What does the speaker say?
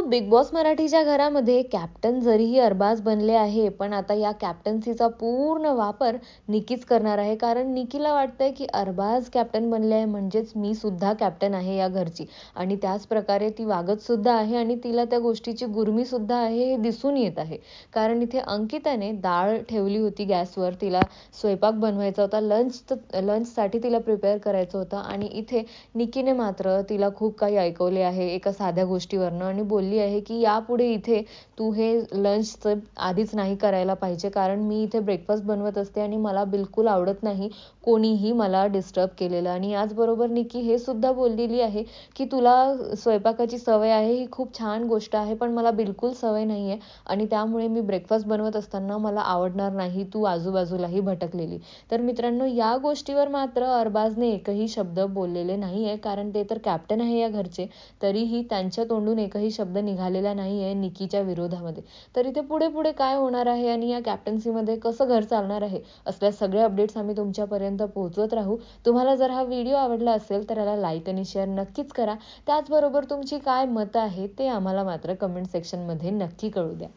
Big boss मराठीच्या घरामध्ये captain जरीही अरबाज बनले आहे पण आता या कॅप्टन्सीचा पूर्ण वापर निकीच करणार आहे. कारण निकीला वाटतंय की अरबाज कॅप्टन बनले आहे म्हणजेच मी सुद्धा कॅप्टन आहे या घरची. आणि त्याच प्रकारे ती वागत सुद्धा आहे आणि तिला त्या गोष्टीची गुरमी सुद्धा आहे हे दिसून येत आहे. कारण इथे अंकिताने डाळ ठेवली होती गॅसवर तिला स्वयंपाक बनवायचा होता लंच लंचसाठी तिला प्रिपेअर करायचं होतं आणि इथे निकीने मात्र तिला खूप काही ऐकवले आहे एका साध्या गोष्टीवरनं आणि बोलली आहे की यापुढे इथे तू हे लंचचं आधीच नाही करायला पाहिजे. कारण मी इथे ब्रेकफास्ट बनवत असते आणि मला बिलकुल आवडत नाही कोणीही मला डिस्टर्ब केलेलं. आणि याचबरोबर निकी हे सुद्धा बोललेली आहे की तुला स्वयंपाकाची सवय आहे ही खूप छान गोष्ट आहे पण मला बिलकुल सवय नाही आहे आणि त्यामुळे मी ब्रेकफास्ट बनवत असताना मला आवडणार नाही तू आजूबाजूलाही भटकलेली. तर मित्रांनो या गोष्टीवर मात्र अरबाजने एकही शब्द बोललेले नाही आहे कारण ते तर कॅप्टन आहे या घरचे तरीही त्यांच्या तोंडून एकही शब्द शब्द निघालेला नाही आहे निकीच्या विरोधामध्ये. तर इथे पुढे पुढे काय होणार आहे आणि या कॅप्टन्सीमध्ये कसं घर चालणार आहे? असल्या सगळे अपडेट्स आम्ही तुमच्यापर्यंत पोहोचवत राहू. तुम्हाला जर हा व्हिडिओ आवडला असेल तर याला लाईक आणि शेअर नक्कीच करा. त्याचबरोबर तुमची काय मतं आहेत ते आम्हाला मात्र कमेंट सेक्शनमध्ये नक्की कळू द्या.